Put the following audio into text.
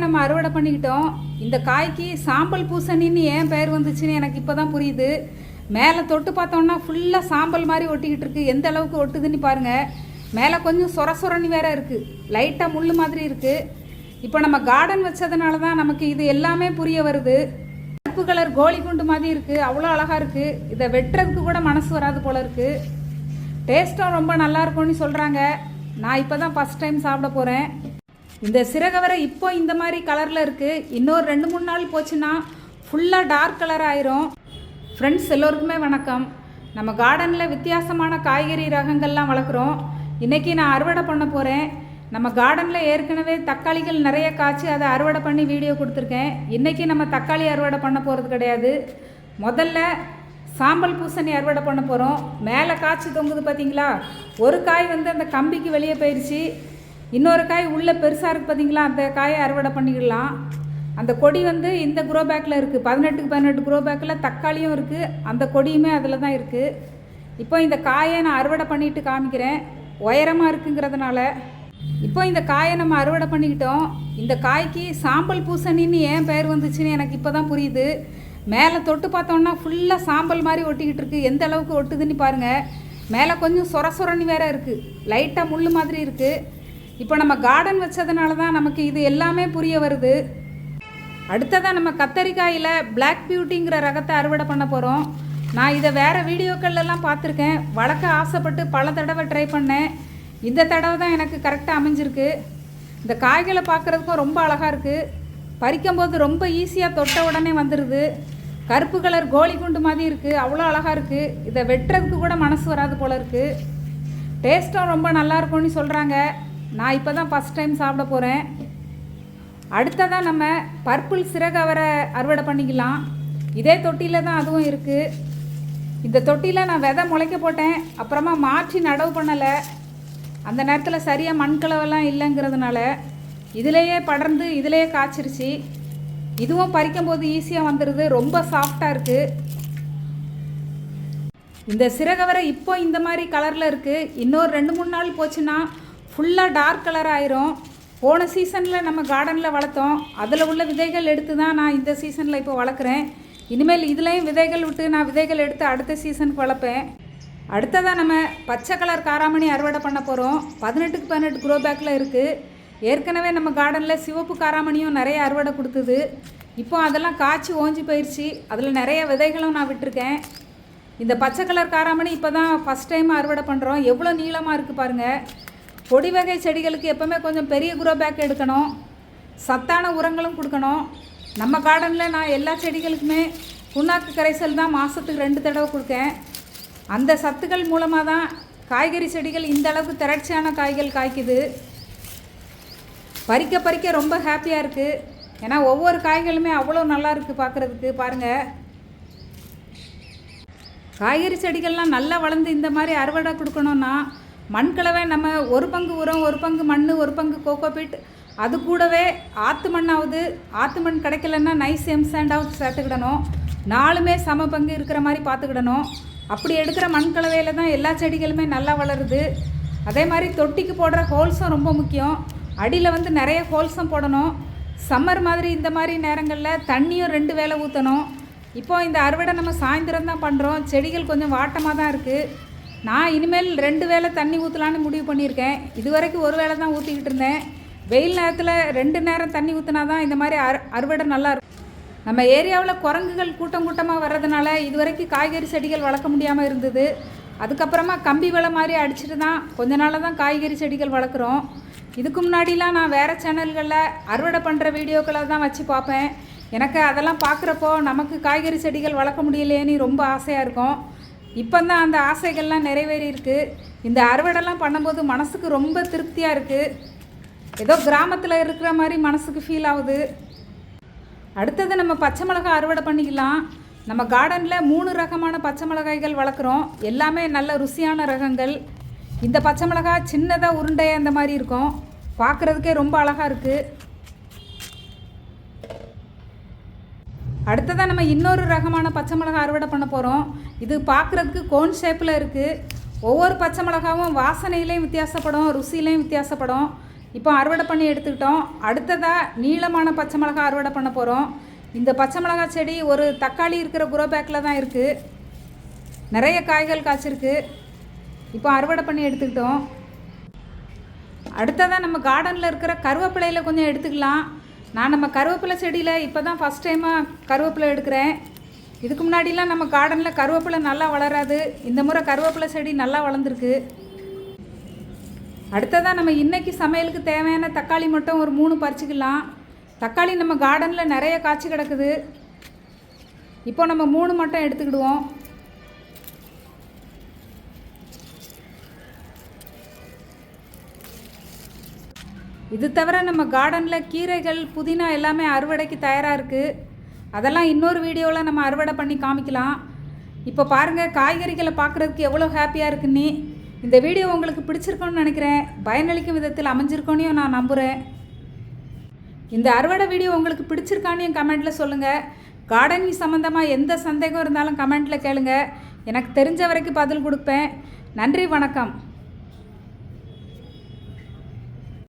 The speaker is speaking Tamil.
நம்ம அறுவடை பண்ணிக்கிட்டோம். இந்த காய்க்கு சாம்பல் பூசணின்னு ஏன் பெயர் வந்துச்சுன்னு எனக்கு இப்போ தான் புரியுது. மேலே தொட்டு பார்த்தோம்னா ஃபுல்லாக சாம்பல் மாதிரி ஒட்டிக்கிட்டு இருக்கு. எந்த அளவுக்கு ஒட்டுதுன்னு பாருங்கள் மேலே கொஞ்சம் சொர சொரணி வேற இருக்குது லைட்டாக முள் மாதிரி இருக்குது இப்போ நம்ம கார்டன் வச்சதுனால தான் நமக்கு இது எல்லாமே புரிய வருது. கருப்பு கலர் கோழி குண்டு மாதிரி இருக்குது அவ்வளோ அழகாக இருக்குது இதை வெட்டுறதுக்கு கூட மனசு வராது போல இருக்குது டேஸ்ட்டும் ரொம்ப நல்லா இருக்கும்னு சொல்கிறாங்க நான் இப்போ தான் ஃபஸ்ட் டைம் சாப்பிட போகிறேன் இந்த சிறகவரை இப்போ இந்த மாதிரி கலரில் இருக்குது இன்னொரு ரெண்டு மூணு நாள் போச்சுன்னா ஃபுல்லாக டார்க் கலர் ஆயிரும். ஃப்ரெண்ட்ஸ் எல்லோருக்குமே வணக்கம். நம்ம கார்டனில் வித்தியாசமான காய்கறி ரகங்கள்லாம் வளர்க்குறோம். இன்றைக்கி நான் அறுவடை பண்ண போகிறேன் நம்ம கார்டனில் ஏற்கனவே தக்காளிகள் நிறைய காய்ச்சி அதை அறுவடை பண்ணி வீடியோ கொடுத்துருக்கேன். இன்றைக்கி நம்ம தக்காளி அறுவடை பண்ண போகிறது கிடையாது. முதல்ல சாம்பல் பூசணி அறுவடை பண்ண போகிறோம் மேலே காய்ச்சி தொங்குது பார்த்தீங்களா ஒரு காய் வந்து அந்த கம்பிக்கு வெளியே போயிடுச்சு இன்னொரு காய் உள்ளே பெருசாக இருக்குது பார்த்தீங்களா அந்த காயை அறுவடை பண்ணிக்கலாம் அந்த கொடி வந்து இந்த குரோ பேக்கில் இருக்குது பதினெட்டுக்கு பதினெட்டு குரோ பேக்கில் தக்காளியும் இருக்குது அந்த கொடியுமே அதில் தான் இருக்குது இப்போ இந்த காயை நான் அறுவடை பண்ணிட்டு காமிக்கிறேன். உயரமாக இருக்குங்கிறதுனால. இப்போ இந்த காயை நம்ம அறுவடை பண்ணிக்கிட்டோம். இந்த காய்க்கு சாம்பல் பூசணின்னு ஏன் பெயர் வந்துச்சுன்னு எனக்கு இப்போ தான் புரியுது. மேலே தொட்டு பார்த்தோம்னா ஃபுல்லாக சாம்பல் மாதிரி ஒட்டிக்கிட்டு இருக்குது எந்த அளவுக்கு ஒட்டுதுன்னு பாருங்கள் மேலே கொஞ்சம் சொர சொரன்னு வேற இருக்குது லைட்டாக முள் மாதிரி இருக்குது இப்போ நம்ம கார்டன் வச்சதுனால தான் நமக்கு இது எல்லாமே புரிய வருது. அடுத்ததாக நம்ம கத்தரிக்காயில் பிளாக் பியூட்டிங்கிற ரகத்தை அறுவடை பண்ண போகிறோம் நான் இதை வேறு வீடியோக்கள்லாம் பார்த்துருக்கேன். வளர்க்க ஆசைப்பட்டு பல தடவை ட்ரை பண்ணேன். இந்த தடவை தான் எனக்கு கரெக்டாக அமைஞ்சிருக்கு. இந்த காய்களை பார்க்குறதுக்கும் ரொம்ப அழகாக இருக்குது பறிக்கும்போது ரொம்ப ஈஸியாக தொட்ட உடனே வந்துடுது கருப்பு கலர் கோழி குண்டு மாதிரி இருக்குது அவ்வளோ அழகாக இருக்குது இதை வெட்டுறதுக்கு கூட மனசு வராது போல இருக்குது டேஸ்ட்டும் ரொம்ப நல்லா இருக்கும்னு சொல்கிறாங்க நான் இப்போ தான் ஃபஸ்ட் டைம் சாப்பிட போகிறேன் அடுத்ததாக நம்ம பர்பிள் சிறகவரை அறுவடை பண்ணிக்கலாம். இதே தொட்டியில் தான் அதுவும் இருக்குது இந்த தொட்டியில் நான் விதை முளைக்க போட்டேன். அப்புறமா மாற்றி நடவு பண்ணலை. அந்த நேரத்தில் சரியாக மண்கலவெல்லாம் இல்லைங்கிறதுனால இதிலையே படர்ந்து இதிலையே காய்ச்சிருச்சு. இதுவும் பறிக்கும்போது ஈஸியாக வந்துடுது ரொம்ப சாஃப்டாக இருக்குது இந்த சிறகவரை இப்போ இந்த மாதிரி கலரில் இருக்குது இன்னொரு ரெண்டு மூணு நாள் போச்சுன்னா ஃபுல்லாக டார்க் கலர் ஆயிரும். போன சீசனில் நம்ம கார்டனில் வளர்த்தோம். அதில் உள்ள விதைகள் எடுத்து தான் நான் இந்த சீசனில் இப்போ வளர்க்குறேன். இனிமேல் இதுலேயும் விதைகள் விட்டு நான் விதைகள் எடுத்து அடுத்த சீசனுக்கு வளர்ப்பேன். அடுத்ததாக நம்ம பச்சை கலர் காராமணி அறுவடை பண்ண போகிறோம் பதினெட்டுக்கு பதினெட்டு க்ரோ பேக்கில் இருக்குது ஏற்கனவே நம்ம கார்டனில் சிவப்பு காராமணியும் நிறைய அறுவடை கொடுத்தது. இப்போ அதெல்லாம் காய்ச்சி ஓஞ்சி போயிடுச்சு அதில் நிறைய விதைகளும் நான் விட்டுருக்கேன். இந்த பச்சை கலர் காராமணி இப்போ தான் ஃபஸ்ட் டைம் அறுவடை பண்ணுறோம் எவ்வளோ நீளமாக இருக்குது பாருங்கள் கொடி வகை செடிகளுக்கு எப்போவுமே கொஞ்சம் பெரிய குரோ பேக் எடுக்கணும். சத்தான உரங்களும் கொடுக்கணும். நம்ம கார்டனில் நான் எல்லா செடிகளுக்குமே புண்ணாக்கு கரைசல் தான் மாதத்துக்கு ரெண்டு தடவை கொடுக்கேன். அந்த சத்துக்கள் மூலமாக தான் காய்கறி செடிகள் இந்த அளவுக்கு திரட்சியான காய்கள் காய்க்குது. பறிக்க பறிக்க ரொம்ப ஹாப்பியாக இருக்குது ஏன்னா ஒவ்வொரு காய்களுமே அவ்வளோ நல்லா இருக்குது பார்க்குறதுக்கு பாருங்கள் காய்கறி செடிகள்லாம் நல்லா வளர்ந்து இந்த மாதிரி அறுவடை கொடுக்கணுன்னா மண்கலவை நம்ம ஒரு பங்கு உரம் ஒரு பங்கு மண் ஒரு பங்கு கோகோபீட் அது கூடவே ஆற்று மண்ணாவது ஆற்று மண் கிடைக்கலன்னா நைஸ் எம்சாண்டாவது சேர்த்துக்கிடணும். நாலுமே சம பங்கு இருக்கிற மாதிரி பார்த்துக்கிடணும். அப்படி எடுக்கிற மண் கலவையில் தான் எல்லா செடிகளுமே நல்லா வளருது. அதே மாதிரி தொட்டிக்கு போடுற ஹோல்ஸும் ரொம்ப முக்கியம். அடியில் வந்து நிறைய ஹோல்ஸும் போடணும். சம்மர் மாதிரி இந்த மாதிரி நேரங்களில் தண்ணியும் ரெண்டு வேளை ஊற்றணும் இப்போது இந்த அறுவடை நம்ம சாயந்தரம் தான் பண்ணுறோம் செடிகள் கொஞ்சம் வாட்டமாக தான் இருக்குது நான் இனிமேல் ரெண்டு வேளை தண்ணி ஊற்றலான்னு முடிவு பண்ணியிருக்கேன். இது வரைக்கும் ஒரு வேளை தான் ஊற்றிக்கிட்டு இருந்தேன். வெயில் நேரத்தில் ரெண்டு நேரம் தண்ணி ஊற்றினா தான் இந்த மாதிரி அறு அறுவடை நல்லா இருக்கும். நம்ம ஏரியாவில் குரங்குகள் கூட்டம் கூட்டமாக வர்றதுனால இது வரைக்கும் காய்கறி செடிகள் வளர்க்க முடியாமல் இருந்தது. அதுக்கப்புறமா கம்பி வலை மாதிரி அடிச்சுட்டு தான் கொஞ்ச நாளாக தான் காய்கறி செடிகள் வளர்க்குறோம். இதுக்கு முன்னாடிலாம் நான் வேறு சேனல்களில் அறுவடை பண்ணுற வீடியோக்களை தான் வச்சு பார்ப்பேன். எனக்கு அதெல்லாம் பார்க்குறப்போ நமக்கு காய்கறி செடிகள் வளர்க்க முடியலையேன்னு ரொம்ப ஆசையாக இருக்கும். இப்போ தான் அந்த ஆசைகள்லாம் நிறைவேறி இருக்குது இந்த அறுவடைலாம் பண்ணும்போது மனசுக்கு ரொம்ப திருப்தியாக இருக்குது ஏதோ கிராமத்தில் இருக்கிற மாதிரி மனசுக்கு ஃபீல் ஆகுது. அடுத்தது நம்ம பச்சை மிளகாய் அறுவடை பண்ணிக்கலாம். நம்ம கார்டனில் மூணு ரகமான பச்சை மிளகாய்கள் வளர்க்குறோம். எல்லாமே நல்ல ருசியான ரகங்கள். இந்த பச்சை மிளகாய் சின்னதாக உருண்டையாக இந்த மாதிரி இருக்கும். பார்க்குறதுக்கே ரொம்ப அழகாக இருக்குது அடுத்ததாக நம்ம இன்னொரு ரகமான பச்சை மிளகாய் அறுவடை பண்ண போகிறோம் இது பார்க்குறதுக்கு கோன் ஷேப்பில் இருக்குது ஒவ்வொரு பச்சை மிளகாவும் வாசனையிலையும் வித்தியாசப்படும் ருசியிலையும் வித்தியாசப்படும். இப்போ அறுவடை பண்ணி எடுத்துக்கிட்டோம். அடுத்ததாக நீளமான பச்சை மிளகாய் அறுவடை பண்ண போகிறோம் இந்த பச்சை மிளகாய் செடி ஒரு தக்காளி இருக்கிற குரோ பேக்கில் தான் இருக்குது நிறைய காய்கள் காய்ச்சிருக்கு. இப்போ அறுவடை பண்ணி எடுத்துக்கிட்டோம். அடுத்ததாக நம்ம கார்டனில் இருக்கிற கருவேப்பிலையில் கொஞ்சம் எடுத்துக்கலாம். நான் நம்ம கருவேப்பிலை செடியில் இப்போ தான் ஃபஸ்ட் டைமாக கருவேப்பிலை எடுக்கிறேன். இதுக்கு முன்னாடிலாம் நம்ம கார்டனில் கருவேப்பிலை நல்லா வளராது. இந்த முறை கருவேப்பிலை செடி நல்லா வளர்ந்துருக்கு. அடுத்ததாக நம்ம இன்றைக்கி சமையலுக்கு தேவையான தக்காளி மட்டும் ஒரு மூணு பறிச்சுக்கலாம். தக்காளி நம்ம கார்டனில் நிறைய காய்ச்சி கிடக்குது. இப்போ நம்ம மூணு மட்டும் எடுத்துக்கிடுவோம். இது தவிர நம்ம கார்டனில் கீரைகள் புதினா எல்லாமே அறுவடைக்கு தயாராக இருக்குது அதெல்லாம் இன்னொரு வீடியோவில் நம்ம அறுவடை பண்ணி காமிக்கலாம். இப்போ பாருங்கள் காய்கறிகளை பார்க்குறதுக்கு எவ்வளோ ஹாப்பியாக இருக்குன்னு இந்த வீடியோ உங்களுக்கு பிடிச்சிருக்கோன்னு நினைக்கிறேன். பயனளிக்கும் விதத்தில் அமைஞ்சிருக்கோன்னு நான் நம்புகிறேன் இந்த அறுவடை வீடியோ உங்களுக்கு பிடிச்சிருக்கான்னு என் கமெண்ட்டில் சொல்லுங்கள் கார்டனிங் சம்மந்தமாக எந்த சந்தேகம் இருந்தாலும் கமெண்ட்டில் கேளுங்கள் எனக்கு தெரிஞ்ச வரைக்கும் பதில் கொடுப்பேன். நன்றி வணக்கம்.